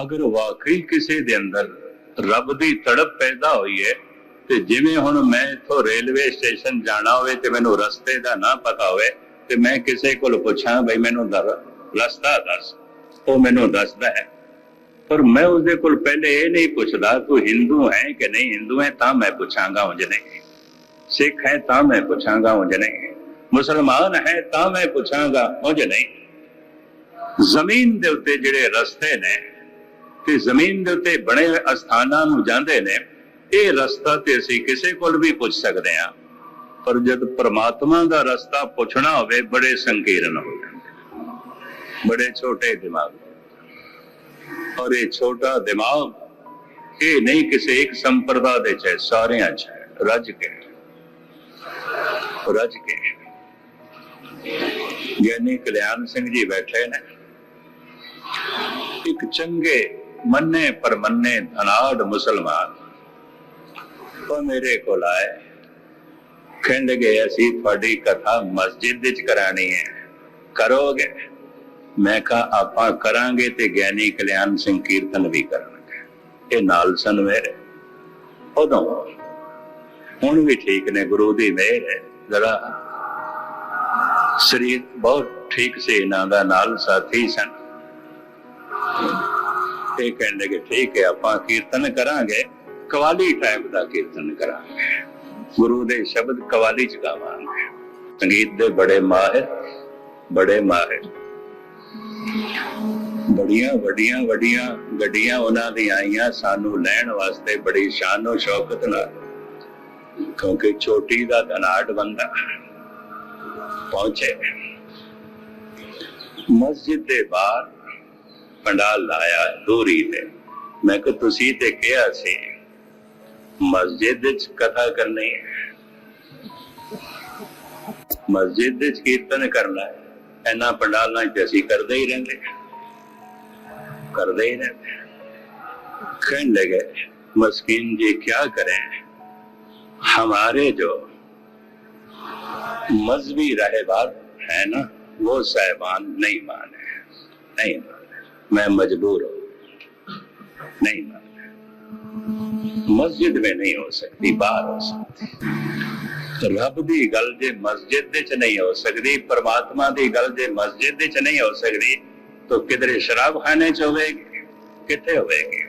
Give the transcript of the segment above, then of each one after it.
ਅਗਰ ਵਾਕਈ ਕਿਸੇ ਦੇ ਅੰਦਰ ਰੱਬ ਦੀ ਤੜਪ ਪੈਦਾ ਹੋਈ ਹੈ, ਤੇ ਜਿਵੇਂ ਹੁਣ ਮੈਂ ਇਥੋਂ ਰੇਲਵੇ ਸਟੇਸ਼ਨ ਜਾਣਾ ਹੋਵੇ ਤੇ ਮੈਨੂੰ ਰਸਤੇ ਦਾ ਨਾ ਪਤਾ ਹੋਵੇ, ਤੇ ਮੈਂ ਕਿਸੇ ਕੋਲ ਪੁੱਛਾਂ, ਬਈ ਮੈਨੂੰ ਰਸਤਾ ਦੱਸ। ਉਹ ਮੈਨੂੰ ਦੱਸਦਾ ਹੈ। ਪਰ ਮੈਂ ਉਸਦੇ ਕੋਲ ਪਹਿਲੇ ਇਹ ਨਹੀਂ ਪੁੱਛਦਾ, ਤੂੰ ਹਿੰਦੂ ਹੈ ਕਿ ਨਹੀਂ ਹਿੰਦੂ ਹੈ? ਤਾਂ ਮੈਂ ਪੁੱਛਾਂਗਾ ਉਂਝ ਨਹੀਂ। ਸਿੱਖ ਹੈ ਤਾਂ ਮੈਂ ਪੁੱਛਾਂਗਾ ਉਂਝ ਨਹੀਂ। ਮੁਸਲਮਾਨ ਹੈ ਤਾਂ ਮੈਂ ਪੁੱਛਾਂਗਾ ਉਂਝ ਨਹੀਂ। ਜ਼ਮੀਨ ਦੇ ਉੱਤੇ ਜਿਹੜੇ ਰਸਤੇ ਨੇ ਤੇ ਜ਼ਮੀਨ ਦੇ ਉੱਤੇ ਬਣੇ ਹੋਏ ਅਸਥਾਨਾਂ ਨੂੰ ਜਾਂਦੇ ਨੇ, ਇਹ ਰਸਤਾ ਤੇ ਅਸੀਂ ਕਿਸੇ ਕੋਲ ਵੀ ਪੁੱਛ ਸਕਦੇ ਹਾਂ। ਪਰ ਜਦ ਪ੍ਰਮਾਤਮਾ ਦਾ ਰਸਤਾ ਪੁੱਛਣਾ ਹੋਵੇ, ਬੜੇ ਸੰਕੀਰਨ ਹੋ ਜਾਂਦੇ ਬੜੇ ਛੋਟੇ ਦਿਮਾਗ। ਔਰ ਇਹ ਛੋਟਾ ਦਿਮਾਗ, ਇਹ ਨਹੀਂ ਕਿਸੇ ਇੱਕ ਸੰਪਰਦਾ ਦੇ ਚ ਸਾਰਿਆਂ ਚ ਰੱਜ ਕੇ। ਰੱਜ ਕੇ। ਗਿਆਨੀ ਕਲਿਆਣ ਸਿੰਘ ਜੀ ਬੈਠੇ ਨੇ। ਇੱਕ ਚੰਗੇ ਮੰਨੇ ਪਰਮੰਨੇ ਧਨਾੜ ਮੁਸਲਮਾਨ। ਉਹ ਮੇਰੇ ਕੋਲ ਆਏ। ਕਹਿੰਦੇ ਗਏ ਅਸੀਂ, ਤੁਹਾਡੀ ਕਥਾ ਮਸਜਿਦ ਵਿੱਚ ਕਰਾਣੀ ਹੈ। ਕਰੋਗੇ? ਮੈਂ ਕਿਹਾ, ਆਪਾਂ ਕਰਾਂਗੇ ਤੇ ਗਿਆਨੀ ਕਲਿਆਣ ਸਿੰਘ ਕੀਰਤਨ ਵੀ ਕਰਾਂਗੇ। ਇਹ ਨਾਲ ਸਨ ਮੇਰੇ। ਉਦੋਂ ਹੁਣ ਵੀ ਠੀਕ ਨੇ, ਗੁਰੂ ਦੀ ਮਿਹਰ ਹੈ। ਜਰਾ ਸਰੀਰ ਬਹੁਤ ਠੀਕ ਸੀ, ਇਹਨਾਂ ਦਾ ਨਾਲ ਸਾਥੀ ਸਨ। ਇਹ ਕਹਿੰਦੇ ਕਿ ਠੀਕ ਹੈ, ਆਪਾਂ ਕੀਰਤਨ ਕਰਾਂਗੇ, ਕਵਾਲੀ ਟਾਈਪ ਦਾ ਕੀਰਤਨ ਕਰਾਂਗੇ। ਗੁਰੂ ਦੇ ਸ਼ਬਦ ਕਵਾਲੀ ਚ ਗਾਵਾਂਗੇ। ਸੰਗੀਤ ਦੇ ਬੜੇ ਮਾਹਿਰ ਬੜੇ ਮਾਹਿਰ। ਬੜੀਆਂ ਵੱਡੀਆਂ ਵੱਡੀਆਂ ਗੱਡੀਆਂ ਉਹਨਾਂ ਦੀ ਆਈਆਂ, ਸਾਨੂੰ ਲੈਣ ਵਾਸਤੇ ਬੜੀ ਸ਼ਾਨੋ ਸ਼ੌਕਤ ਨਾਲ। ਕਿਉਂਕਿ ਛੋਟੀ ਦਾ ਧਨਾਟ ਬੰਦਾ ਪਹੁੰਚੇ। ਮਸਜਿਦ ਦੇ ਬਾਹਰ ਪੰਡਾਲ ਲਾਇਆ ਦੂਰੀ ਤੇ ਮੈਂ ਕਿ ਤੁਸੀਂ ਤੇ ਕਿਹਾ ਸੀ ਮਸਜਿਦ ਵਿੱਚ ਕਥਾ ਕਰਨੀ ਮਸਜਿਦ ਵਿੱਚ ਕੀਰਤਨ ਕਰਨਾ کر دے ہی ਅਸੀਂ ਕਰਦੇ کر دے ہی ਹੀ ਰਹਿੰਦੇ کہنے لگے، مسکین جی کیا کریں؟ ہمارے جو مذہبی راہبار ہیں نا، وہ صاحبان نہیں مانے۔ نہیں مانے۔ मैं मजबूर हूं नहीं माने मस्जिद में नहीं हो सकती बाहर हो सकती ਰੱਬ ਦੀ ਗੱਲ ਜੇ ਮਸਜਿਦ ਦੇ ਚ ਨਹੀਂ ਹੋ ਸਕਦੀ ਪਰਮਾਤਮਾ ਦੀ ਗੱਲ ਜੇ ਮਸਜਿਦ ਦੇ ਚ ਨਹੀਂ ਹੋ ਸਕਦੀ ਤਾਂ ਕਿਧਰੇ ਸ਼ਰਾਬਖਾਨੇ ਚ ਹੋਵੇਗੀ ਕਿੱਥੇ ਹੋਵੇਗੀ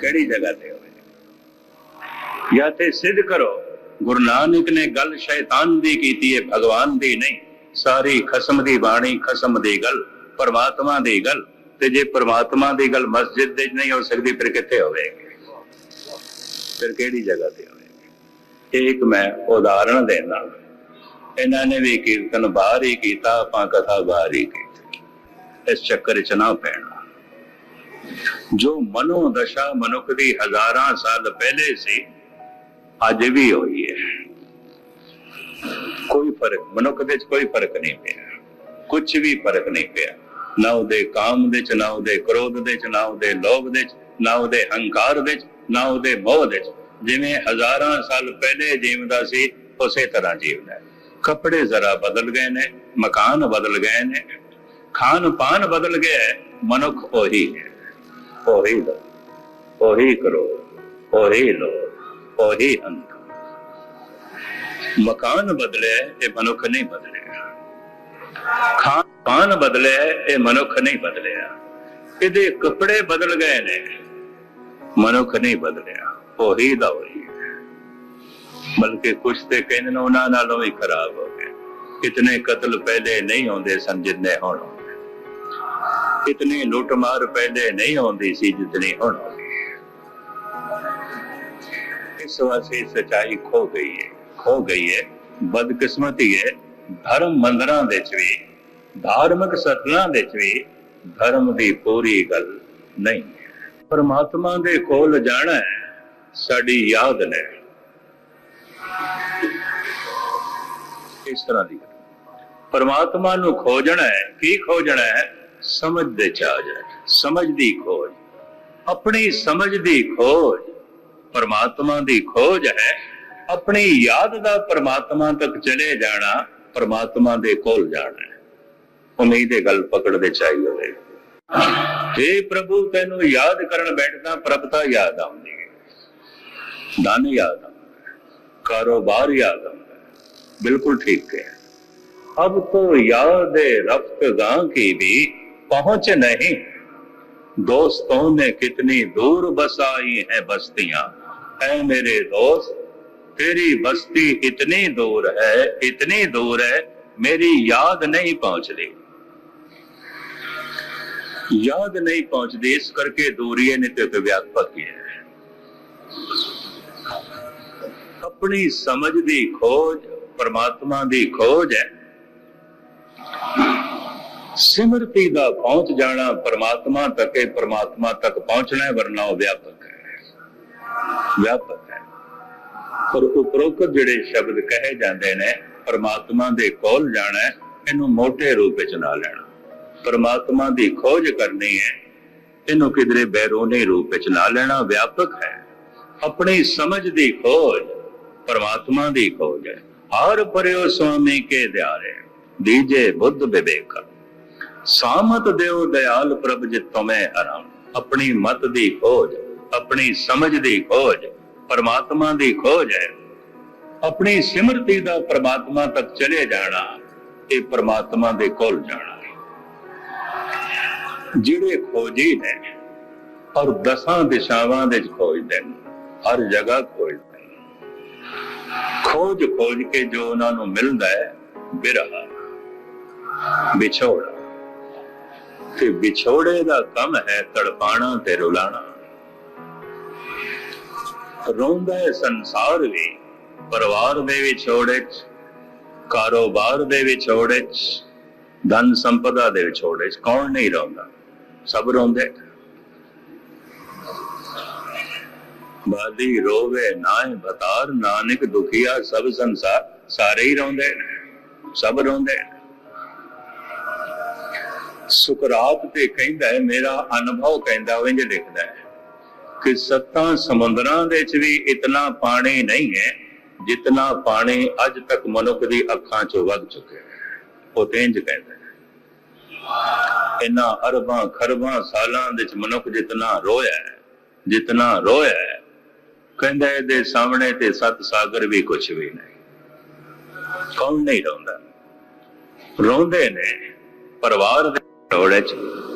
ਕਿਹੜੀ ਜਗ੍ਹਾ ਤੇ ਹੋਵੇਗੀ ਜਾਂ ਤੇ ਸਿੱਧ ਕਰੋ ਗੁਰੂ ਨਾਨਕ ਨੇ ਗੱਲ ਸ਼ੈਤਾਨ ਦੀ ਕੀਤੀ ਹੈ ਭਗਵਾਨ ਦੀ ਨਹੀਂ ਸਾਰੀ ਖਸਮ ਦੀ ਬਾਣੀ ਖਸਮ ਦੀ ਗੱਲ ਪਰਮਾਤਮਾ ਦੀ ਗੱਲ ਤੇ ਜੇ ਪ੍ਰਮਾਤਮਾ ਦੀ ਗੱਲ ਮਸਜਿਦ ਦੇ ਚ ਨਹੀਂ ਹੋ ਸਕਦੀ, ਫਿਰ ਕਿੱਥੇ ਹੋਵੇਗੀ? ਫਿਰ ਕਿਹੜੀ ਜਗ੍ਹਾ ਤੇ ਹੋਵੇਗੀ? ਇਹ ਇੱਕ ਮੈਂ ਉਦਾਹਰਣ ਦੇਣਾ। ਇਹਨਾਂ ਨੇ ਵੀ ਕੀਰਤਨ ਬਾਹਰ ਹੀ ਕੀਤਾ, ਆਪਾਂ ਕਥਾ ਬਾਹਰ ਹੀ ਕੀਤੀ। ਇਸ ਚੱਕਰ ਚ ਨਾ ਪੈਣਾ। ਜੋ ਮਨੋ ਦਸ਼ਾ ਮਨੁੱਖ ਦੀ ਹਜ਼ਾਰਾਂ ਸਾਲ ਪਹਿਲੇ ਸੀ, ਅੱਜ ਵੀ ਹੋਈ ਹੈ। ਕੋਈ ਫ਼ਰਕ, ਮਨੁੱਖ ਦੇ ਚ ਕੋਈ ਫ਼ਰਕ ਨਹੀਂ ਪਿਆ। ਕੁਝ ਵੀ ਫ਼ਰਕ ਨਹੀਂ ਪਿਆ। ਨਾ ਉਹਦੇ ਕਾਮ ਦੇ ਚ, ਨਾ ਉਹਦੇ ਕ੍ਰੋਧ ਦੇ ਚ, ਨਾ ਉਹਦੇ ਲੋਭ ਦੇ ਚ, ਨਾ ਉਹਦੇ ਹੰਕਾਰ ਦੇ ਚ, ਨਾ ਉਹਦੇ ਮੋਹ ਦੇ ਚ। ਜਿਵੇਂ ਹਜ਼ਾਰਾਂ ਸਾਲ ਪਹਿਲੇ ਜੀਵਦਾ ਸੀ, ਉਸੇ ਤਰ੍ਹਾਂ ਜੀਵਦਾ ਕੱਪੜੇ ਜ਼ਰਾ ਬਦਲ ਗਏ ਨੇ, ਮਕਾਨ ਬਦਲ ਗਏ ਨੇ ਖਾਣ ਪਾਨ ਬਦਲ ਗਿਆ ਮਨੁੱਖ ਉਹੀ ਹੈ। ਉਹੀ ਲੋ ਉਹੀ ਕਰੋ ਉਹੀ ਲੋ ਉਹੀ ਅੰਕ ਮਕਾਨ ਬਦਲਿਆ ਇਹ ਮਨੁੱਖ ਨਹੀਂ ਬਦਲਿਆ। ਖਾਨ ਪਾਨ ਬਦਲਿਆ ਇਹ ਮਨੁੱਖ ਨਹੀਂ ਬਦਲਿਆ। ਇਹਦੇ ਕੱਪੜੇ ਬਦਲ ਗਏ ਨੇ, ਮਨੁੱਖ ਨਹੀਂ ਬਦਲਿਆ, ਉਹੀ ਦਾ ਉਹੀ ਬਲਕਿ ਕੁਛ ਤੇ ਕਹਿੰਦੇ ਨੇ, ਉਹਨਾਂ ਨਾਲੋਂ ਵੀ ਖਰਾਬ ਹੋ ਗਏ। ਇਤਨੇ ਕਤਲ ਪਹਿਲੇ ਨਹੀਂ ਹੁੰਦੇ ਸਨ ਜਿੰਨੇ ਹੁਣ ਹੁੰਦੇ। ਇਤਨੀ ਲੁੱਟਮਾਰ ਪਹਿਲੇ ਨਹੀਂ ਹੁੰਦੀ ਸੀ ਜਿਤਨੀ ਹੁਣ ਇਸ ਵਾਸਤੇ ਸਚਾਈ ਖੋ ਗਈ ਹੈ, ਖੋ ਗਈ ਹੈ, ਬਦਕਿਸਮਤੀ ਹੈ। ਧਰਮ ਮੰਦਰਾਂ ਦੇ ਚ ਵੀ, ਧਾਰਮਿਕ ਸਤਨਾਂ ਦੇ ਚ ਵੀ ਧਰਮ ਦੀ ਪੂਰੀ ਗੱਲ ਨਹੀਂ ਪਰਮਾਤਮਾ ਦੇ ਕੋਲ ਜਾਣਾ ਸਾਡੀ ਯਾਦ ਨੇ ਇਸ ਤਰ੍ਹਾਂ ਦੀ ਪਰਮਾਤਮਾ ਨੂੰ ਖੋਜਣਾ ਹੈ, ਕੀ ਖੋਜਣਾ ਹੈ? ਸਮਝ ਦੇ ਚ ਆ ਜਾਏ ਸਮਝ ਦੀ ਖੋਜ। ਆਪਣੀ ਸਮਝ ਦੀ ਖੋਜ, ਪਰਮਾਤਮਾ ਦੀ ਖੋਜ ਹੈ। ਆਪਣੀ ਯਾਦ ਦਾ ਪਰਮਾਤਮਾ ਤੱਕ ਚਲੇ ਜਾਣਾ ਪਰਮਾਤਮਾ ਦੇ ਕੋਲ ਜਾਣਾ ਹੈ ਉਮੀਦ ਹੈ ਗੱਲ ਪਕੜ ਦੇ ਚਾਹੀ ਹੋਵੇ हे ਪ੍ਰਭੂ ਤੈਨੂੰ ਯਾਦ ਕਰਨ ਬੈਠਦਾ ਪ੍ਰਭਤਾ ਯਾਦ ਆਉਂਦੀ ਹੈ ਧਨ ਯਾਦ ਆਉਂਦਾ ਹੈ, ਕਾਰੋਬਾਰ ਯਾਦ ਆਉਂਦਾ ਹੈ। ਬਿਲਕੁਲ ਠੀਕ ਹੈ अब तो याद रफ्तगां की भी पहुंच नहीं दोस्तों ने कितनी दूर बसाई है बस्तियां है मेरे दोस्त ਤੇਰੀ ਬਸਤੀ ਇਤਨੀ ਦੂਰ ਹੈ, ਇਤਨੀ ਦੂਰ ਹੈ, ਮੇਰੀ ਯਾਦ ਨਹੀਂ ਪਹੁੰਚਦੀ। ਯਾਦ ਨਹੀਂ ਪਹੁੰਚਦੀ, ਇਸ ਕਰਕੇ ਦੂਰੀਏ ਨੇ ਤੇ ਵਿਆਪਕ ਹੈ ਆਪਣੀ ਸਮਝ ਦੀ ਖੋਜ, ਪਰਮਾਤਮਾ ਦੀ ਖੋਜ ਹੈ। ਸਿਮਰਤੀ ਦਾ ਪਹੁੰਚ ਜਾਣਾ ਪਰਮਾਤਮਾ ਤੱਕ ਹੈ ਪਰਮਾਤਮਾ ਤੱਕ ਪਹੁੰਚਣਾ ਵਰਨਾ ਉਹ ਵਿਆਪਕ ਹੈ। ਵਿਆਪਕ ਪਰ ਉਪਰੋਕਤ ਜਿਹੜੇ ਸ਼ਬਦ ਕਹੇ ਜਾਂਦੇ ਨੇ, ਪਰਮਾਤਮਾ ਦੇ ਕੋਲ ਜਾਣਾ ਇਹਨੂੰ ਮੋਟੇ ਰੂਪ ਵਿੱਚ ਨਾ ਲੈਣਾ। ਪਰਮਾਤਮਾ ਦੀ ਖੋਜ ਕਰਨੀ ਹੈ, ਇਹਨੂੰ ਕਿਧਰੇ ਬੈਰੋਨੇ ਰੂਪ ਵਿੱਚ ਨਾ ਲੈਣਾ ਵਿਆਪਕ ਹੈ। ਆਪਣੀ ਸਮਝ ਦੀ ਖੋਜ ਪਰਮਾਤਮਾ ਦੀ ਖੋਜ ਹੈ। ਹਰ ਪਰਿਓ ਸੁਆਮੀ ਕੇ ਦਿਆਰੇ ਦੀਜੇ ਬੁੱਧ ਵਿਵੇਕ। ਸਾਮਤ ਦਿਓ ਦਇਆਲ ਪ੍ਰਭ ਜਿ ਤੁਮੇ ਹਰਾਮ ਆਪਣੀ ਮਤ ਦੀ ਖੋਜ, ਆਪਣੀ ਸਮਝ ਦੀ ਖੋਜ ਪਰਮਾਤਮਾ ਦੀ ਖੋਜ ਹੈ। ਆਪਣੀ ਸਿਮਰਤੀ ਦਾ ਪਰਮਾਤਮਾ ਤੱਕ ਚਲੇ ਜਾਣਾ, ਇਹ ਪਰਮਾਤਮਾ ਦੇ ਕੋਲ ਜਾਣਾ ਜਿਹੜੇ ਖੋਜੀ ਨੇ ਔਰ ਦਸਾਂ ਦਿਸ਼ਾਵਾਂ ਦੇ ਖੋਜਦੇ ਨੇ, ਹਰ ਜਗ੍ਹਾ ਖੋਜਦੇ ਨੇ। ਖੋਜ ਖੋਜ ਕੇ ਜੋ ਉਹਨਾਂ ਨੂੰ ਮਿਲਦਾ ਹੈ, ਬਿਰਹਾ, ਵਿਛੋੜਾ। ਤੇ ਵਿਛੋੜੇ ਦਾ ਕੰਮ ਹੈ ਤੜਪਾਣਾ ਤੇ ਰੁਲਾਣਾ। ਰੋਂਦਾ ਹੈ ਸੰਸਾਰ ਵੀ, ਪਰਿਵਾਰ ਦੇ ਵਿਛੋੜੇ ਚ ਕਾਰੋਬਾਰ ਦੇ ਵਿਛੋੜੇ ਚ ਧਨ ਸੰਪਦਾ ਦੇ ਵਿਛੋੜੇ ਚ ਕੌਣ ਨਹੀਂ ਰੋਂਦਾ? ਸਭ ਰੋਂਦੇ ਬਾਦੀ ਰੋਵੇ ਨਾਏ ਬਤਾਰ, ਨਾਨਕ ਦੁਖੀਆ ਸਭ ਸੰਸਾਰ, ਸਾਰੇ ਹੀ ਰੋਂਦੇ ਸਭ ਰੋਂਦੇ ਸੁਕਰਾਤ ਤੇ ਕਹਿੰਦਾ ਹੈ, ਮੇਰਾ ਅਨੁਭਵ ਕਹਿੰਦਾ ਉਹ ਇੰਜ ਲਿਖਦਾ ਹੈ। ਕਿ ਸੱਤਾਂ ਸਮੁੰਦਰਾਂ ਦੇ ਵਿੱਚ ਵੀ ਇਤਨਾ ਪਾਣੀ ਨਹੀਂ ਹੈ, ਜਿਤਨਾ ਪਾਣੀ ਅੱਜ ਤੱਕ ਮਨੁੱਖ ਦੀ ਅੱਖਾਂ 'ਚੋਂ ਵਗ ਚੁੱਕਿਆ ਹੈ। ਉਹ ਤੇ ਕਹਿੰਦਾ ਹੈ। ਇਨਾ ਅਰਬਾਂ ਖਰਬਾਂ ਸਾਲਾਂ ਦੇ ਵਿੱਚ ਮਨੁੱਖ ਜਿਤਨਾ ਰੋਇਆ ਹੈ, ਜਿਤਨਾ ਰੋਇਆ ਹੈ, ਕਹਿੰਦਾ ਇਹਦੇ ਸਾਹਮਣੇ ਤੇ ਸੱਤ ਸਾਗਰ ਵੀ ਕੁਝ ਵੀ ਨਹੀਂ। ਕੌਣ ਨਹੀਂ ਰੋਂਦਾ? ਰੋਂਦੇ ਨੇ ਪਰਿਵਾਰ ਦੇ ਵਿਛੋੜੇ ਚ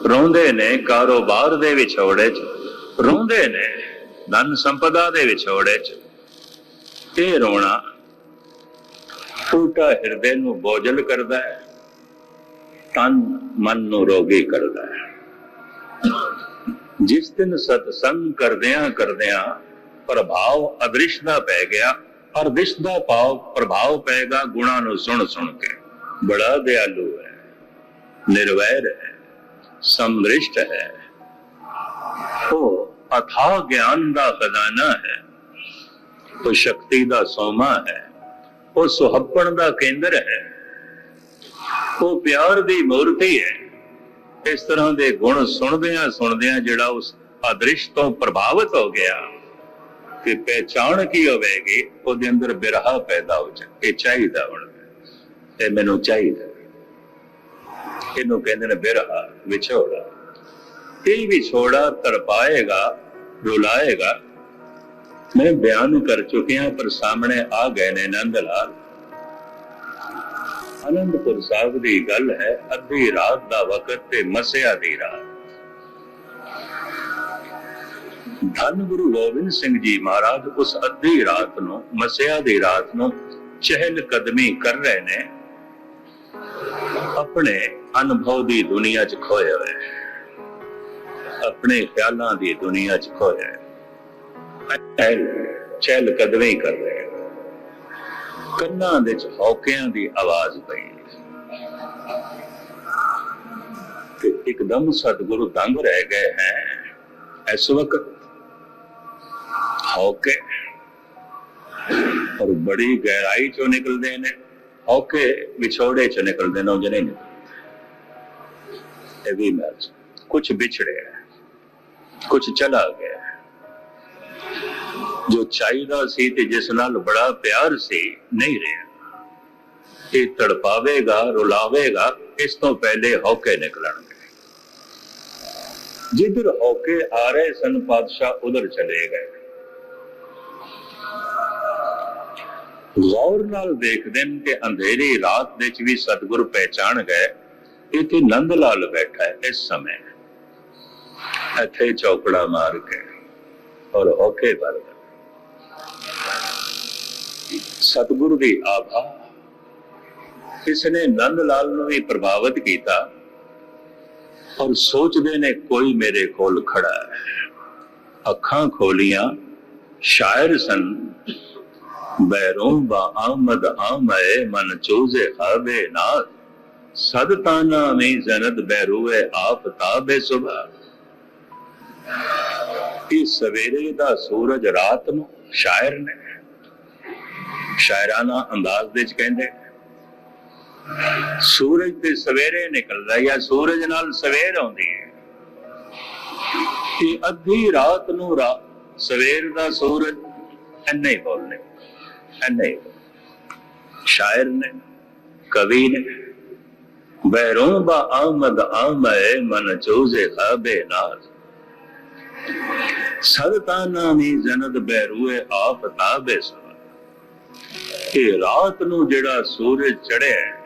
ਰੋਂਦੇ ਨੇ ਕਾਰੋਬਾਰ ਦੇ ਵਿਛੋੜੇ ਚ ਰੋਂਦੇ ਨੇ। ਧਨ ਸੰਪਦਾ ਦੇ ਵਿਛੋੜੇ ਚ। ਇਹ ਰੋਣਾ ਟੂਟਾ ਹਿਰਦੇ ਨੂੰ ਬੋਝਲ ਕਰਦਾ ਹੈ। ਤਨ ਮਨ ਨੂੰ ਰੋਗੀ ਕਰਦਾ ਹੈ। ਜਿਸ ਦਿਨ ਸਤਸੰਗ ਕਰਦਿਆਂ ਕਰਦਿਆਂ ਪ੍ਰਭਾਵ ਅਦ੍ਰਿਸ਼ ਦਾ ਪੈ ਗਿਆ ਔਰ ਦਿਸ਼ ਦਾ ਭਾਵ ਪ੍ਰਭਾਵ ਪਏਗਾ ਗੁਣਾ ਨੂੰ ਸੁਣ ਸੁਣ ਕੇ। ਬੜਾ ਦਿਆਲੂ ਹੈ। ਨਿਰਵੈਰ ਹੈ। ਸਮਰਿਸਟ ਹੈ। ਉਹ ਅਥਾ ਗਿਆਨ ਦਾ ਖਜ਼ਾਨਾ ਹੈ, ਉਹ ਸ਼ਕਤੀ ਦਾ ਸੋਮਾ ਹੈ, ਉਹ ਸੁਹੱਪਣ ਦਾ ਕੇਂਦਰ ਹੈ, ਉਹ ਪਿਆਰ ਦੀ ਮੂਰਤੀ ਹੈ। ਇਸ ਤਰ੍ਹਾਂ ਦੇ ਗੁਣ ਸੁਣਦਿਆਂ ਸੁਣਦਿਆਂ ਜਿਹੜਾ ਉਸ ਅਦ੍ਰਿਸ਼ ਤੋਂ ਪ੍ਰਭਾਵਿਤ ਹੋ ਗਿਆ, ਕਿ ਪਹਿਚਾਣ ਕੀ ਹੋਵੇਗੀ, ਉਹਦੇ ਅੰਦਰ ਬਿਰਹਾ ਪੈਦਾ ਹੋ ਜਾਏ ਇਹ ਚਾਹੀਦਾ ਹੁਣ। ਤੇ ਮੈਨੂੰ ਚਾਹੀਦਾ। ਇਹਨੂੰ ਕਹਿੰਦੇ ਨੇ ਬਿਰਹਾ, ਵਿਛੋੜਾ। ਇਹ ਵਿਛੋੜਾ ਤੜਪਾਏਗਾ ਰੁਲਾਏਗਾ ਮੈਂ ਬਿਆਨ ਕਰ ਚੁੱਕਿਆ ਪਰ ਸਾਹਮਣੇ ਆ ਗਏ ਨੇ ਨੰਦ ਲਾਲ ਅਨੰਦਪੁਰ ਸਾਹਿਬ ਦੀ ਗੱਲ ਹੈ ਅੱਧੀ ਰਾਤ ਦਾ ਵਕਤ ਤੇ ਮਸਿਆ ਦੀ ਰਾਤ ਧੰਨ ਗੁਰੂ ਗੋਬਿੰਦ ਸਿੰਘ ਜੀ ਮਹਾਰਾਜ ਉਸ ਅੱਧੀ ਰਾਤ ਨੂੰ ਮਸਿਆ ਦੀ ਰਾਤ ਨੂੰ ਚਹਿਲ ਕਦਮੀ ਕਰ ਰਹੇ ਨੇ ਆਪਣੇ ਅਨੁਭਵ ਦੀ ਦੁਨੀਆ 'ਚ ਖੋਏ ਹੋਏ ਆਪਣੇ ਖਿਆਲਾਂ ਦੀ ਦੁਨੀਆ 'ਚ ਖੋਏ ਚਹਿਲ ਚਹਿਲ ਕਦਮੀ ਕਰ ਰਹੇ ਕੰਨਾਂ ਦੇ 'ਚ ਹੌਕਿਆਂ ਦੀ ਆਵਾਜ਼ ਪਈ। ਤੇ ਇੱਕਦਮ ਸਤਿਗੁਰੂ ਦੰਗ ਰਹਿ ਗਏ ਹੈ। ਇਸ ਵਕਤ ਹੌਕੇ ਔਰ ਬੜੀ ਗਹਿਰਾਈ ਚੋਂ ਨਿਕਲਦੇ ਨੇ। ਹੌਕੇ ਵਿਛੋੜੇ ਚੋਂ ਨਿਕਲਦੇ ਨੇ, ਉਹ ਨਹੀਂ ਇਹ ਵੀ ਮੈਚ ਕੁਝ ਵਿਛੜਿਆ ਕੁਝ ਚਲਾ ਗਿਆ। ਜੋ ਚਾਹੀਦਾ ਸੀ ਤੇ ਜਿਸ ਨਾਲ ਬੜਾ ਪਿਆਰ ਸੀ, ਨਹੀਂ ਰਿਹਾ। ਇਹ ਤੜਪਾਵੇਗਾ, ਰੁਲਾਵੇਗਾ, ਇਸ ਤੋਂ ਪਹਿਲੇ ਹੌਕੇ ਨਿਕਲਣਗੇ। ਜਿੱਧਰ ਹੋ ਆ ਰਹੇ ਸਨ ਪਾਤਸ਼ਾਹ ਉਧਰ ਚਲੇ ਗਏ। ਗੌਰ ਨਾਲ ਦੇਖਦੇ ਨੇ ਕਿ ਅੰਧੇਰੀ ਰਾਤ ਵਿੱਚ ਵੀ ਸਤਿਗੁਰ ਪਹਿਚਾਣ ਗਏ। ਇਹ ਤੇ ਨੰਦ ਲਾਲ ਬੈਠਾ ਹੈ ਇਸ ਸਮੇਂ। ਇੱਥੇ ਚੌਕੜਾ ਮਾਰ ਕੇ ਔਰ ਹੋਕੇ ਵਰਗਾ ਸਤਿਗੁਰੂ ਦੀ ਆਭਾ। ਇਸ ਨੇ ਨੰਦ ਲਾਲ ਨੂੰ ਵੀ ਪ੍ਰਭਾਵਿਤ ਕੀਤਾ ਔਰ ਸੋਚਦੇ ਨੇ ਕੋਈ ਮੇਰੇ ਕੋਲ ਖੜਾ ਹੈ। ਅੱਖਾਂ ਖੋਲੀਆਂ, ਸ਼ਾਇਰ ਸਨ ਬੈਰੋਂ ਬਾ ਆਮਦ ਆਮਏ, ਮਨ ਚੋਜ਼ੇ ਖਾਬੇ ਨਾ ਸਦ ਤਾਨਾ ਮੇ ਜ਼ਨਦ ਬੈਰੂਏ, ਆਪ ਤਾਬੇ ਸੁਬਾ ਇਹ ਸਵੇਰੇ ਦਾ ਸੂਰਜ ਰਾਤ ਨੂੰ ਸ਼ਾਇਰ ਨੇ। ਸ਼ਾਇਰਾਨਾ ਅੰਦਾਜ਼ ਵਿੱਚ ਕਹਿੰਦੇ, ਸੂਰਜ ਤੇ ਸਵੇਰੇ ਨਿਕਲਦਾ ਜਾਂ ਸੂਰਜ ਨਾਲ ਸਵੇਰ ਆਉਂਦੀ ਹੈ? ਤੇ ਅੱਧੀ ਰਾਤ ਨੂੰ ਰਾ, ਸਵੇਰ ਦਾ ਸੂਰਜ ਐਨੇ ਹੀ ਬੋਲਨੇ, ਐਨੇ ਸ਼ਾਇਰ ਨੇ, ਕਵੀ ਨੇ ਬੈਰੋਂ ਬਾ ਆਮਦ ਆਮਏ ਮਨ ਚੋਜ਼ੇ ਖਾਬੇ ਨਾਜ਼। ਸਦਤਾਨਾ ਮੀ ਜਨਦ ਬੈਰੂਏ ਆਪ ਤਾਬੇ ਸਵਾ ਇਹ ਰਾਤ ਨੂੰ ਜਿਹੜਾ ਸੂਰਜ ਚੜਿਆ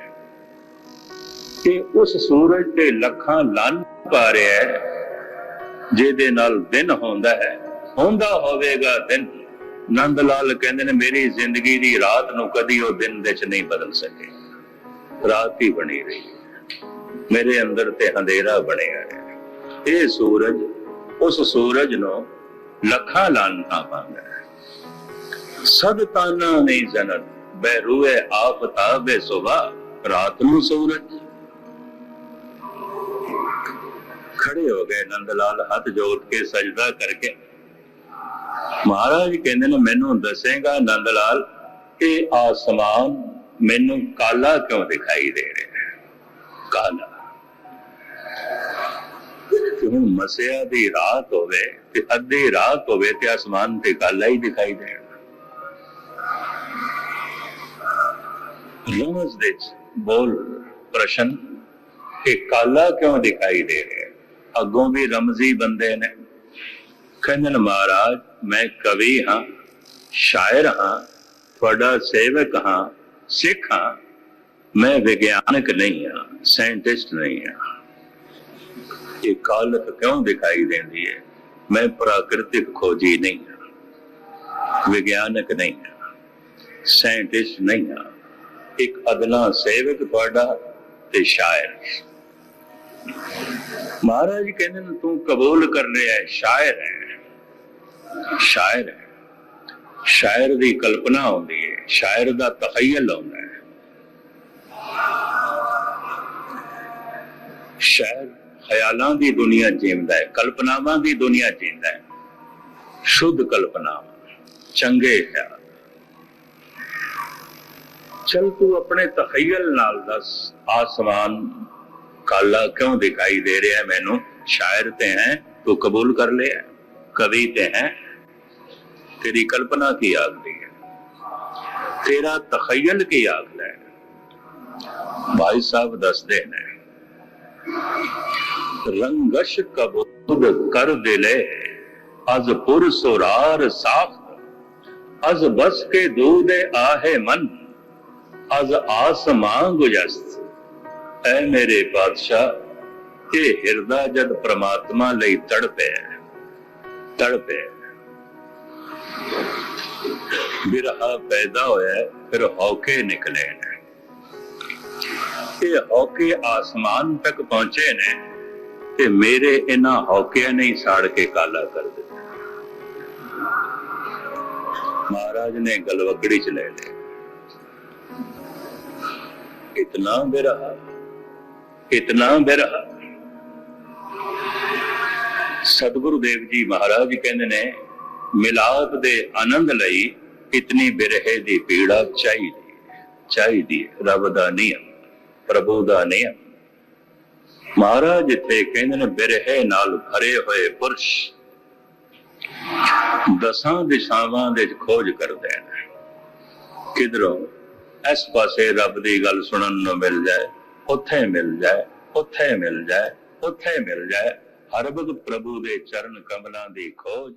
ਤੇ ਉਸ ਸੂਰਜ ਤੇ ਲੱਖਾਂ ਲੰਨ ਪਾ ਰਿਹਾ ਹੈ, ਜਿਹਦੇ ਨਾਲ ਦਿਨ ਹੁੰਦਾ ਹੈ। ਹੁੰਦਾ ਹੋਵੇਗਾ ਦਿਨ। ਨੰਦ ਲਾਲ ਕਹਿੰਦੇ ਨੇ, ਮੇਰੀ ਜ਼ਿੰਦਗੀ ਦੀ ਰਾਤ ਨੂੰ ਕਦੀ ਉਹ ਦਿਨ ਵਿੱਚ ਨਹੀਂ ਬਦਲ ਸਕੇ। ਰਾਤ ਹੀ ਬਣੀ ਰਹੀ ਮੇਰੇ ਅੰਦਰ ਤੇ ਹਨੇਰਾ ਬਣਿਆ ਹੈ। ਇਹ ਸੂਰਜ ਉਸ ਸੂਰਜ ਨੂੰ ਲੱਖਾਂ ਲਾਨਤਾਂ ਪਾਉਂਦਾ ਹੈ ਤਾਨਾ ਨਹੀਂ ਜਨਤ ਬਹਿਰੂਏ ਆਫਤਾਬੇ ਸੁਬਾ ਰਾਤ ਨੂੰ ਸੂਰਜ। ਖੜੇ ਹੋ ਗਏ ਨੰਦ ਲਾਲ, ਹੱਥ ਜੋੜ ਕੇ ਸਜਦਾ ਕਰਕੇ। ਮਹਾਰਾਜ ਕਹਿੰਦੇ ਨੇ, ਮੈਨੂੰ ਦੱਸੇਗਾ ਨੰਦ ਲਾਲ ਇਹ ਆਸਮਾਨ ਮੈਨੂੰ ਕਾਲਾ ਕਿਉਂ ਦਿਖਾਈ ਦੇ ਰਿਹਾ ਕਾਲਾ। ਕਿ ਮਸਿਆ ਦੀ ਰਾਤ ਹੋਵੇ ਤੇ ਅੱਧੀ ਰਾਤ ਹੋਵੇ ਤੇ ਅਸਮਾਨ ਤੇ ਕਾਲਾ ਹੀ ਦਿਖਾਈ ਦੇਣਾ। ਰਮਜ਼ ਦੇ ਬੋਲ, ਪ੍ਰਸ਼ਨ ਕਿ ਕਾਲਾ ਕਿਉਂ ਦਿਖਾਈ ਦੇ ਰਿਹਾ? ਅੱਗੋਂ ਵੀ ਰਮਜ਼ੀ ਬੰਦੇ ਨੇ ਕਹਿੰਦੇ ਮਹਾਰਾਜ, ਮੈਂ ਕਵੀ ਹਾਂ, ਸ਼ਾਇਰ ਹਾਂ, ਤੁਹਾਡਾ ਸੇਵਕ ਹਾਂ, ਸਿੱਖ ਹਾਂ, ਮੈਂ ਵਿਗਿਆਨਕ ਨਹੀਂ ਹਾਂ, ਸਾਇੰਟਿਸਟ ਨਹੀਂ ਹਾਂ। ਇਹ ਕਾਲਕ ਕਿਉਂ ਦਿਖਾਈ ਦਿੰਦੀ ਹੈ? ਮੈਂ ਪ੍ਰਾਕਿਰਤਿਕ ਖੋਜੀ ਨਹੀਂ ਹਾਂ। ਵਿਗਿਆਨਕ ਨਹੀਂ ਹਾਂ। ਸਾਇੰਟਿਸਟ ਨਹੀਂ ਹਾਂ। ਇੱਕ ਅਦਨਾ ਸੇਵਕ ਤੁਹਾਡਾ ਤੇ ਸ਼ਾਇਰ। ਮਹਾਰਾਜ ਕਹਿੰਦੇ ਨੇ, ਤੂੰ ਕਬੂਲ ਕਰ ਰਿਹਾ ਹੈ, ਸ਼ਾਇਰ ਹੈ। ਸ਼ਾਇਰ ਹੈ। ਸ਼ਾਇਰ ਦੀ ਕਲਪਨਾ ਹੁੰਦੀ ਹੈ। ਸ਼ਾਇਰ ਦਾ ਤਖਯਲ ਹੁੰਦਾ ਹੈ। ਸ਼ਾਇਰ ਖਿਆਲਾਂ ਦੀ ਦੁਨੀਆ ਜੀਂਦਾ ਹੈ, ਕਲਪਨਾਵਾਂ ਦੀ ਦੁਨੀਆ ਜੀਂਦਾ ਹੈ। ਸ਼ੁੱਧ ਕਲਪਨਾ ਚੰਗੇ ਖਿਆਲ। ਚਲ ਤੂੰ ਆਪਣੇ ਤਖਯਲ ਨਾਲ ਦੱਸ, ਆਸਮਾਨ ਕਾਲਾ ਕਿਉਂ ਦਿਖਾਈ ਦੇ ਰਿਹਾ ਮੈਨੂੰ? ਸ਼ਾਇਰ ਤੇ ਹੈ, ਤੂੰ ਕਬੂਲ ਕਰ ਲਿਆ ਕਵੀ ਤੇ ਹੈ। ਤੇਰੀ ਕਲਪਨਾ ਕੀ ਆਖਦੀ ਹੈ? ਤੇਰਾ ਤਖਯਲ ਕੀ ਆਖਦਾ ਹੈ? ਭਾਈ ਸਾਹਿਬ ਦੱਸਦੇ ਨੇ ਰੰਗਸ਼ ਕਬੂਲ ਕਰ ਦਿਲੇ ਅਜ਼ ਪੁਰ ਸੁਰਾਰ ਸਾਖ ਅਜ਼ ਬਸ ਕੇ ਦੂਦੇ ਆਹੇ ਮਨ ਅਜ਼ ਆਸਮਾਂ ਗੁਜਸਤ ਐ ਮੇਰੇ ਪਾਤਸ਼ਾਹ ਇਹ ਹਿਰਦਾ ਜਦ ਪ੍ਰਮਾਤਮਾ ਲਈ ਤੜਪਿਆ ਤੜਪਿਆ ਬਿਰਹਾ ਪੈਦਾ ਹੋਇਆ ਹੈ, ਫਿਰ ਹੌਕੇ ਨਿਕਲੇ ਨੇ ਇਹ ਹੌਕੇ ਆਸਮਾਨ ਤੱਕ ਪਹੁੰਚੇ ਨੇ ਤੇ ਮੇਰੇ ਇਹਨਾਂ ਹੌਕਿਆਂ ਨੇ ਹੀ ਸਾੜ ਕੇ ਕਾਲਾ ਕਰ ਦਿੱਤਾ। ਮਹਾਰਾਜ ਨੇ ਗਲਵਕੜੀ ਚ ਲੈ ਲਿਆ ਇਤਨਾ ਬਿਰਹਾ ਇਤਨਾ ਬਿਰਹਾ। ਸਤਿਗੁਰੂ ਦੇਵ ਜੀ ਮਹਾਰਾਜ ਕਹਿੰਦੇ ਨੇ, ਮਿਲਾਪ ਦੇ ਆਨੰਦ ਲਈ ਇਤਨੀ ਬਿਰਹੇ ਦੀ ਪੀੜਾ ਚਾਹੀਦੀ ਚਾਹੀਦੀ ਹੈ। ਰੱਬ ਦਾ ਨਿਯਮ। ਪ੍ਰਭੂ ਦਾ ਨਿਯਮ ਮਹਾਰਾਜ ਇੱਥੇ ਕਹਿੰਦੇ ਨੇ, ਬਿਰਹੇ ਨਾਲ ਭਰੇ ਹੋਏ ਪੁਰਸ਼ ਦਸਾਂ ਦਿਸ਼ਾਵਾਂ ਦੇ ਖੋਜ ਕਰਦੇ ਨੇ ਕਿਧਰੋਂ ਇਸ ਪਾਸੇ ਰੱਬ ਦੀ ਗੱਲ ਸੁਣਨ ਨੂੰ ਮਿਲ ਜਾਏ, ਉੱਥੇ ਮਿਲ ਜਾਏ, ਉੱਥੇ ਮਿਲ ਜਾਏ, ਉੱਥੇ ਮਿਲ ਜਾਏ, ਹਰ ਵਕਤ ਪ੍ਰਭੂ ਦੇ ਚਰਨ ਕਮਲਾਂ ਦੀ ਖੋਜ